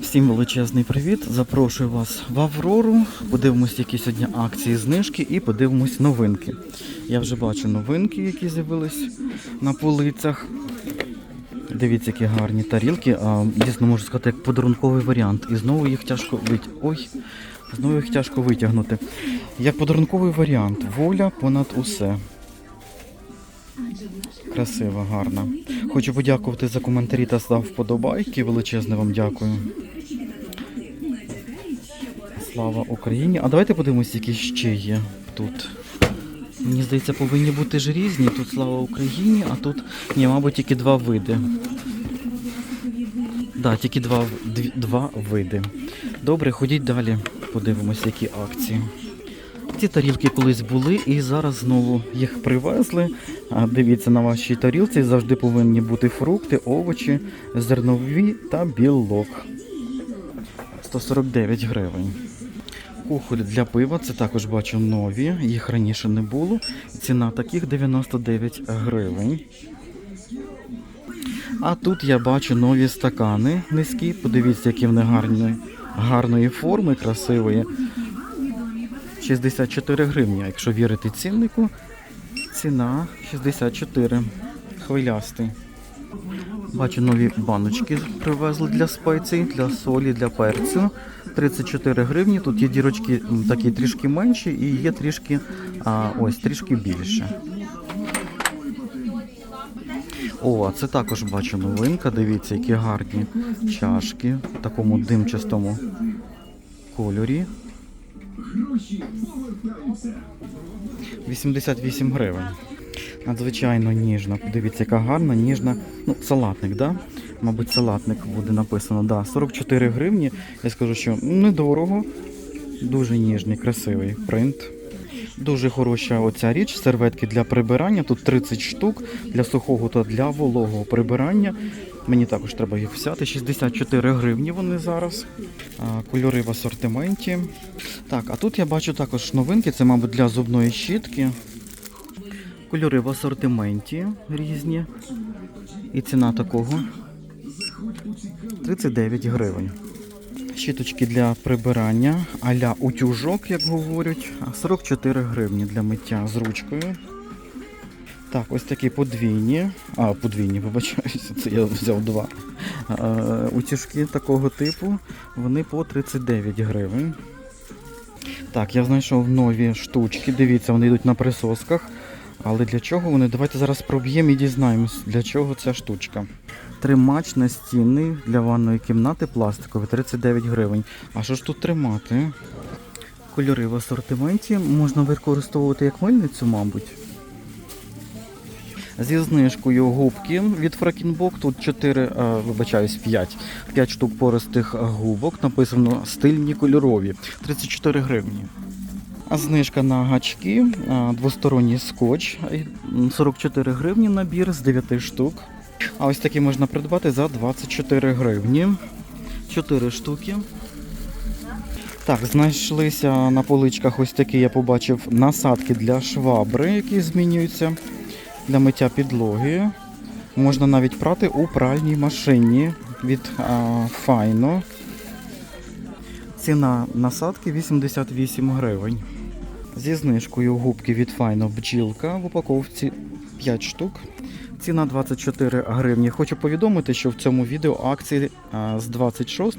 Всім величезний привіт. Запрошую вас в Аврору. Подивимось, які сьогодні акції, знижки і подивимось новинки. Я вже бачу новинки, які з'явились на полицях. Дивіться, які гарні тарілки. А, дійсно можу сказати, як подарунковий варіант. І знову їх тяжко вит... Ой, знову їх тяжко витягнути. Як подарунковий варіант. Воля понад усе. Красива, гарна. Хочу подякувати за коментарі та став вподобайки. Величезне вам дякую. Слава Україні. А давайте подивимось, які ще є тут. Мені здається, повинні бути ж різні. Тут слава Україні, а тут ні, мабуть, тільки два види. Да, тільки два, дві- два види. Добре, ходіть далі. Подивимось, які акції. Ці тарілки колись були і зараз знову їх привезли. Дивіться, на вашій тарілці завжди повинні бути фрукти, овочі, зернові та білок. 149 гривень. Кухоль для пива, це також бачу нові, їх раніше не було. Ціна таких 99 гривень. А тут я бачу нові стакани низькі. Подивіться, які вони гарні, гарної форми, красивої. 64 гривні. Якщо вірити ціннику, ціна 64. Хвилястий. Бачу нові баночки привезли для спецій, для солі, для перцю. 34 гривні. Тут є дірочки такі трішки менші і є трішки а, ось трішки більше. О, це також бачу новинка. Дивіться, які гарні чашки в такому димчастому кольорі. 88 гривень. Надзвичайно ніжна. Подивіться, яка гарна, ніжна. Ну, салатник, да? Мабуть, салатник буде написано. Да. 44 гривні. Я скажу, що недорого. Дуже ніжний, красивий принт. Дуже хороша оця річ, серветки для прибирання. Тут 30 штук для сухого та для вологого прибирання. Мені також треба їх взяти. 64 гривні вони зараз. Кольори в асортименті. Так, а тут я бачу також новинки. Це, мабуть, для зубної щітки. Кольори в асортименті різні. І ціна такого 39 гривень. Щіточки для прибирання, а-ля утюжок, як говорять, 44 гривні для миття з ручкою. Так, ось такі подвійні. А, подвійні, вибачаюся, це я взяв два. Утюжки такого типу, вони по 39 гривень. Так, я знайшов нові штучки. Дивіться, вони йдуть на присосках. Але для чого вони? Давайте зараз проб'ємо і дізнаємось, для чого ця штучка. Тримач настінний для ванної кімнати пластиковий 39 гривень. А що ж тут тримати? Кольори в асортименті можна використовувати як мильницю, мабуть. Зі знижкою губки від Фракінбок. Тут 4, е, вибачаюсь, 5. 5 штук пористих губок. Написано стильні кольорові. 34 гривні. Знижка на гачки, двосторонній скотч, е, 44 гривні набір з 9 штук. А ось такі можна придбати за 24 гривні. 4 штуки. Так, знайшлися на поличках ось такі, я побачив, насадки для швабри, які змінюються для миття підлоги. Можна навіть прати у пральній машині від а, Файно. Ціна насадки 88 гривень. Зі знижкою губки від Файно бджілка в упаковці 5 штук. Ціна 24 гривні. Хочу повідомити, що в цьому відео акції з 26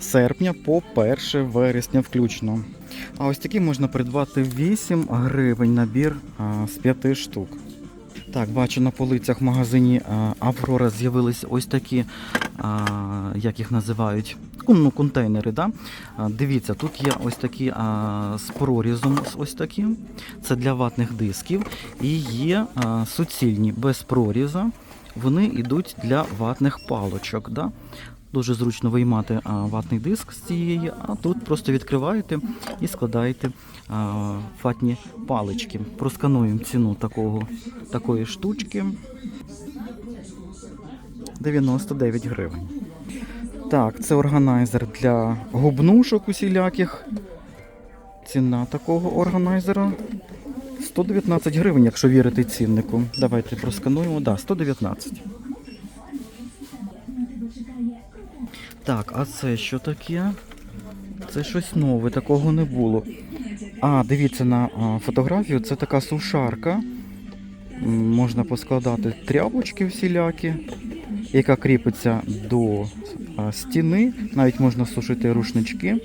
серпня по 1 вересня включно. А ось такі можна придбати 8 гривень набір з 5 штук. Так, бачу на полицях в магазині Аврора з'явились ось такі, як їх називають, ну, контейнери. Да? Дивіться, тут є ось такі а, з прорізом, ось такі. Це для ватних дисків. І є а, суцільні без проріза. Вони йдуть для ватних палочок. Да? Дуже зручно виймати а, ватний диск з цієї, а тут просто відкриваєте і складаєте а, ватні палички. Проскануємо ціну такого, такої штучки. 99 гривень. Так, це органайзер для губнушок усіляких. Ціна такого органайзера 119 гривень, якщо вірити ціннику. Давайте проскануємо. Да, 119. Так, а це що таке? Це щось нове, такого не було. А, дивіться на фотографію, це така сушарка. Можна поскладати тряпочки всілякі, яка кріпиться до стіни. Навіть можна сушити рушнички.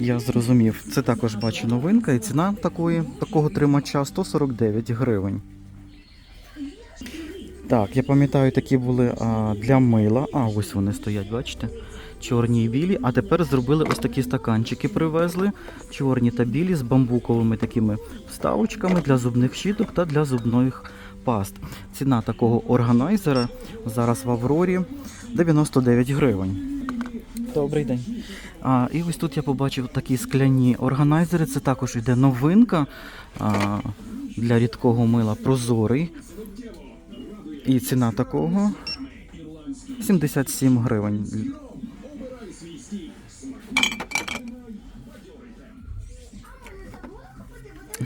Я зрозумів. Це також бачу новинка, і ціна такої, такого тримача 149 гривень. Так, я пам'ятаю, такі були а, для мила. А, ось вони стоять, бачите? Чорні і білі. А тепер зробили ось такі стаканчики, привезли. Чорні та білі з бамбуковими такими вставочками для зубних щіток та для зубних паст. Ціна такого органайзера зараз в Аврорі 99 гривень. Добрий день. А, і ось тут я побачив такі скляні органайзери. Це також йде новинка а, для рідкого мила прозорий. І ціна такого 77 гривень.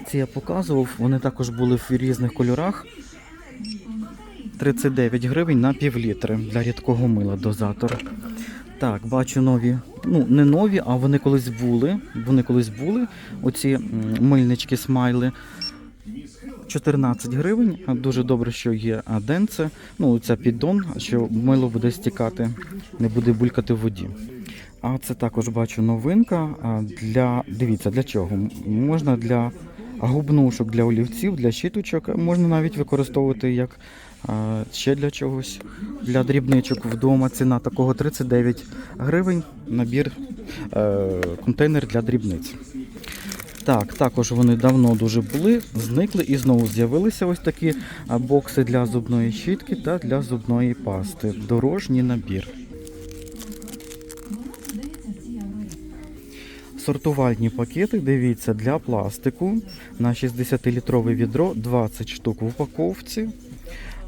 Ці я показував, вони також були в різних кольорах. 39 гривень на півлітри для рідкого мила дозатор. Так, бачу нові. Ну, не нові, а вони колись були. Вони колись були. Оці мильнички смайли. 14 гривень. Дуже добре, що є денце. Ну, це піддон, що мило буде стікати, не буде булькати в воді. А це також бачу новинка. Для дивіться, для чого? Можна для губнушок, для олівців, для щіточок. Можна навіть використовувати як ще для чогось. Для дрібничок вдома ціна такого 39 гривень. Набір е, контейнер для дрібниць. Так, також вони давно дуже були, зникли і знову з'явилися ось такі бокси для зубної щітки та для зубної пасти. Дорожній набір. Сортувальні пакети, дивіться, для пластику на 60-літрове відро 20 штук в упаковці.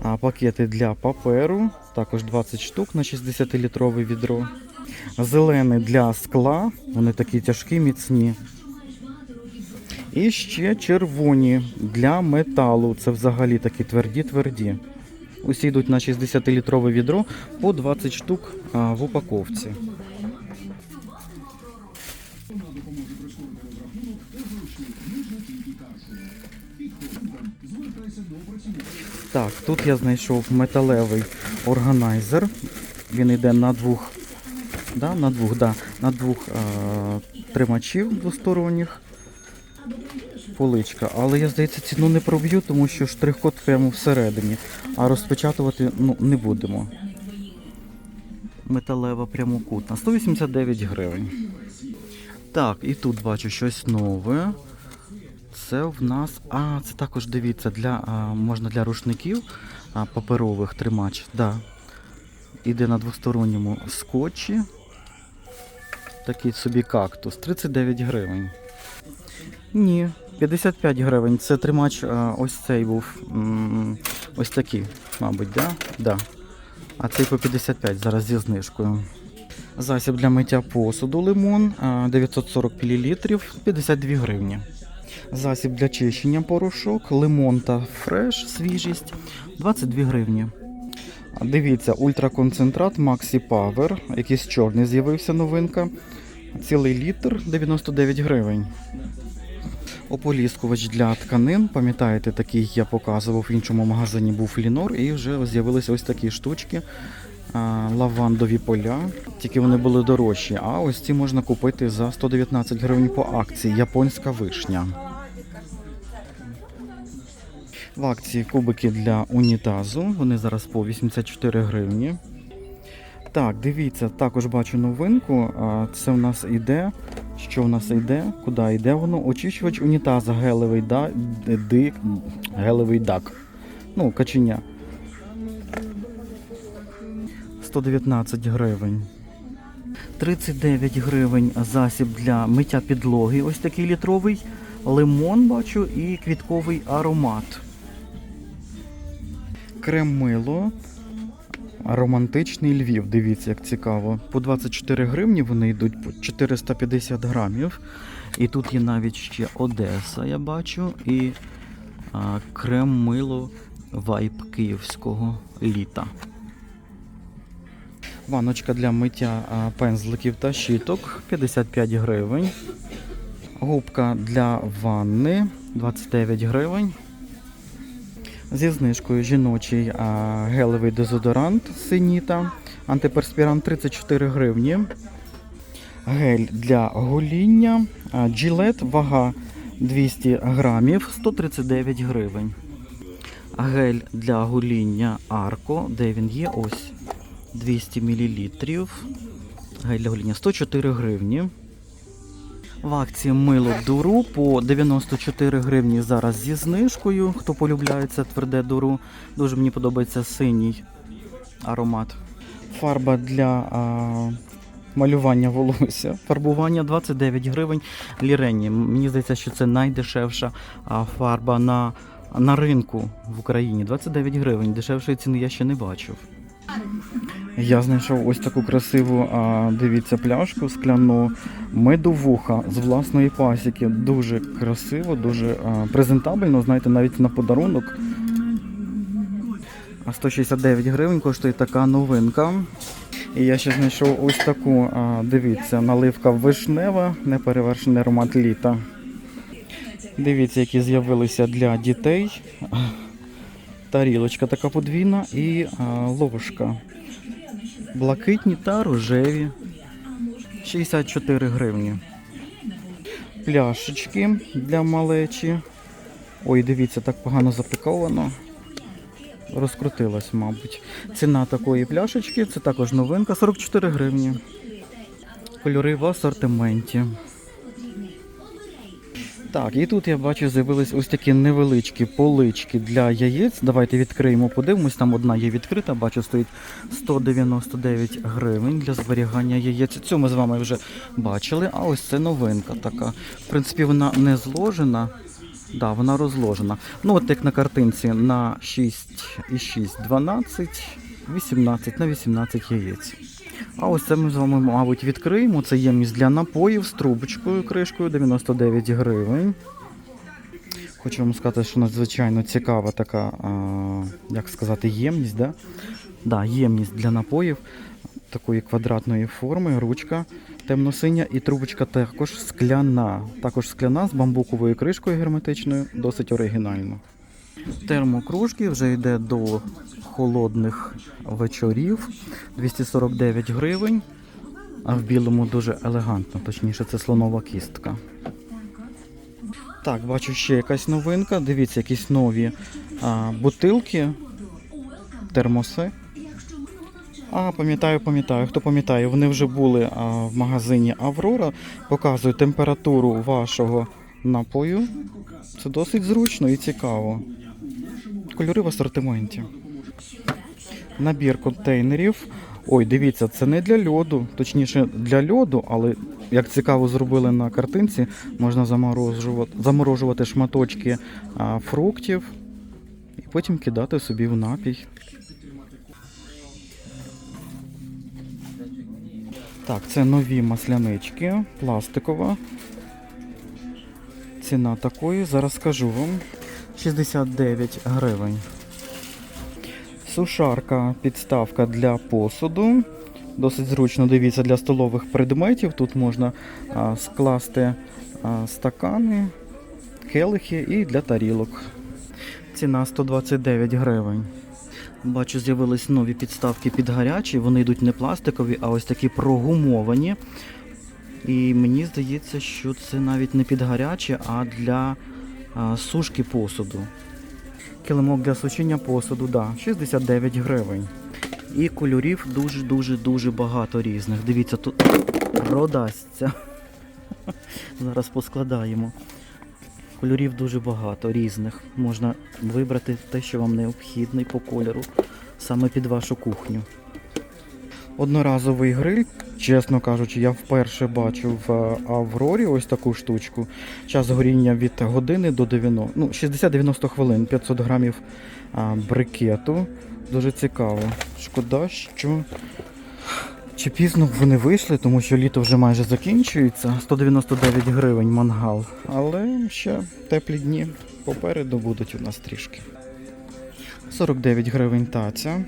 А пакети для паперу також 20 штук на 60-літрове відро. Зелений для скла, вони такі тяжкі, міцні. І ще червоні для металу. Це взагалі такі тверді-тверді. Усі йдуть на 60-літрове відро по 20 штук в упаковці. Так, тут я знайшов металевий органайзер. Він йде на двох, да, на двох, да, на двох а, тримачів двосторонніх. Поличка. Але я здається, ціну не проб'ю, тому що штрих-код прямо всередині. А розпечатувати ну, не будемо. Металева прямокутна. 189 гривень. Так, і тут бачу щось нове. Це в нас. А, це також дивіться, для, а, можна для рушників а, паперових тримач. Да. Іде на двосторонньому скотчі. Такий собі кактус. 39 гривень. Ні, 55 гривень. Це тримач а, ось цей був. Ось такий, мабуть, да? Да. А цей по 55 зараз зі знижкою. Засіб для миття посуду лимон 940 мл 52 гривні. Засіб для чищення порошок, лимон та фреш, свіжість 22 гривні. Дивіться, ультраконцентрат Maxi Power, якийсь чорний з'явився новинка. Цілий літр 99 гривень. Ополіскувач для тканин. Пам'ятаєте, такий я показував в іншому магазині був Лінор, і вже з'явилися ось такі штучки. Лавандові поля, тільки вони були дорожчі. А ось ці можна купити за 119 гривень по акції. Японська вишня. В акції кубики для унітазу. Вони зараз по 84 гривні. Так, дивіться, також бачу новинку. Це у нас іде. Що в нас йде? Куди йде воно? Очищувач унітаза гелевий да, дик, гелевий дак. Ну, каченя. 119 гривень. 39 гривень засіб для миття підлоги. Ось такий літровий. Лимон бачу і квітковий аромат. Крем мило. Романтичний Львів, дивіться, як цікаво. По 24 гривні вони йдуть по 450 грамів. І тут є навіть ще Одеса, я бачу, і а, крем мило вайп київського літа. Ваночка для миття а, пензликів та щіток 55 гривень. Губка для ванни 29 гривень. Зі знижкою жіночий гелевий дезодорант Синіта. Антиперспірант 34 гривні. Гель для гоління. Gillette, вага 200 грамів 139 гривень. Гель для гоління Арко, де він є? Ось 200 мл. Гель для гоління 104 гривні. В акції мило дуру по 94 гривні зараз зі знижкою. Хто полюбляє це тверде дуру. Дуже мені подобається синій аромат. Фарба для а, малювання волосся. Фарбування 29 гривень лірені. Мені здається, що це найдешевша фарба на, на ринку в Україні. 29 гривень. Дешевшої ціни я ще не бачив. Я знайшов ось таку красиву, а, дивіться, пляшку скляну медовуха з власної пасіки. Дуже красиво, дуже а, презентабельно, знаєте, навіть на подарунок. А 169 гривень коштує така новинка. І я ще знайшов ось таку, а, дивіться, наливка вишнева, неперевершений аромат літа. Дивіться, які з'явилися для дітей. Тарілочка така подвійна і а, ложка. Блакитні та рожеві. 64 гривні. Пляшечки для малечі. Ой, дивіться, так погано запаковано. Розкрутилась, мабуть. Ціна такої пляшечки це також новинка 44 гривні. Кольори в асортименті. Так, і тут я бачу, з'явились ось такі невеличкі полички для яєць. Давайте відкриємо, подивимось. Там одна є відкрита, бачу, стоїть 199 гривень для зберігання яєць. Цю ми з вами вже бачили, а ось це новинка така. В принципі, вона не зложена. Да, вона розложена. Ну, от як на картинці на 6 і 6, 12, 18 на 18 яєць. А ось це ми з вами, мабуть, відкриємо. Це ємність для напоїв з трубочкою, кришкою 99 гривень. Хочу вам сказати, що надзвичайно цікава така, а, як сказати, ємність. Да? Да, ємність для напоїв такої квадратної форми, ручка темно-синя і трубочка також скляна. Також скляна з бамбуковою кришкою герметичною, досить оригінально. Термокружки вже йде до холодних вечорів 249 гривень, а в білому дуже елегантно, точніше, це слонова кістка. Так, бачу ще якась новинка. Дивіться, якісь нові а, бутилки, термоси. А, пам'ятаю, пам'ятаю. Хто пам'ятає, вони вже були а, в магазині Аврора. Показую температуру вашого напою. Це досить зручно і цікаво. Кольори в асортименті. Набір контейнерів. Ой, дивіться, це не для льоду, точніше для льоду, але як цікаво зробили на картинці, можна заморожувати, заморожувати шматочки а, фруктів і потім кидати собі в напій. Так, це нові маслянички, пластикова. Ціна такої, зараз скажу вам. 69 гривень. Сушарка, підставка для посуду. Досить зручно, дивіться, для столових предметів. Тут можна а, скласти а, стакани, келихи і для тарілок. Ціна 129 гривень. Бачу, з'явились нові підставки під гарячі. Вони йдуть не пластикові, а ось такі прогумовані. І мені здається, що це навіть не під гарячі, а для сушки посуду. Килимок для сушіння посуду, да, 69 гривень. І кольорів дуже-дуже дуже багато різних. Дивіться, тут продасться. Зараз поскладаємо. Кольорів дуже багато різних. Можна вибрати те, що вам необхідний по кольору, саме під вашу кухню. Одноразовий гриль, чесно кажучи, я вперше бачу в е, Аврорі ось таку штучку. Час горіння від години до 90, ну, 60-90 хвилин, 500 грамів а, брикету. Дуже цікаво. Шкода, що чи пізно вони вийшли, тому що літо вже майже закінчується. 199 гривень мангал. Але ще теплі дні попереду будуть у нас трішки. 49 гривень таця.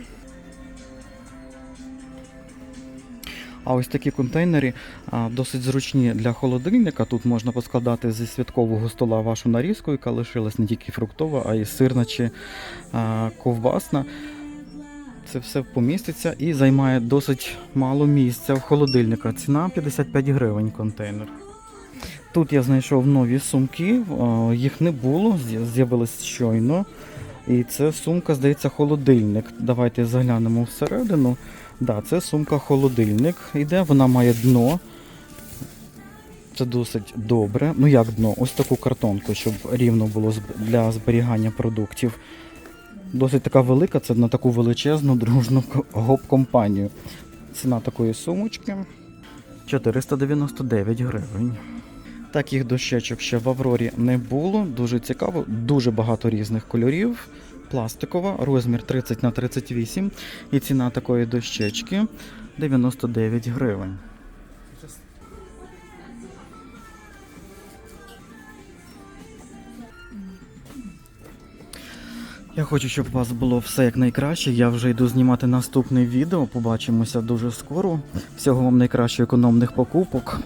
А ось такі контейнери досить зручні для холодильника. Тут можна поскладати зі святкового стола вашу нарізку, яка лишилась не тільки фруктова, а й сирна чи ковбасна. Це все поміститься і займає досить мало місця в холодильника. Ціна 55 гривень контейнер. Тут я знайшов нові сумки, їх не було, з'я- з'явились щойно. І це сумка, здається, холодильник. Давайте заглянемо всередину. Да, це сумка холодильник. Іде, вона має дно. Це досить добре. Ну як дно? Ось таку картонку, щоб рівно було для зберігання продуктів. Досить така велика, це на таку величезну дружну гоп-компанію. Ціна такої сумочки 499 гривень. Таких дощечок ще в Аврорі не було. Дуже цікаво, дуже багато різних кольорів. Пластикова, розмір 30 на 38 і ціна такої дощечки 99 гривень. Я хочу, щоб у вас було все як найкраще. Я вже йду знімати наступне відео. Побачимося дуже скоро. Всього вам найкраще економних покупок.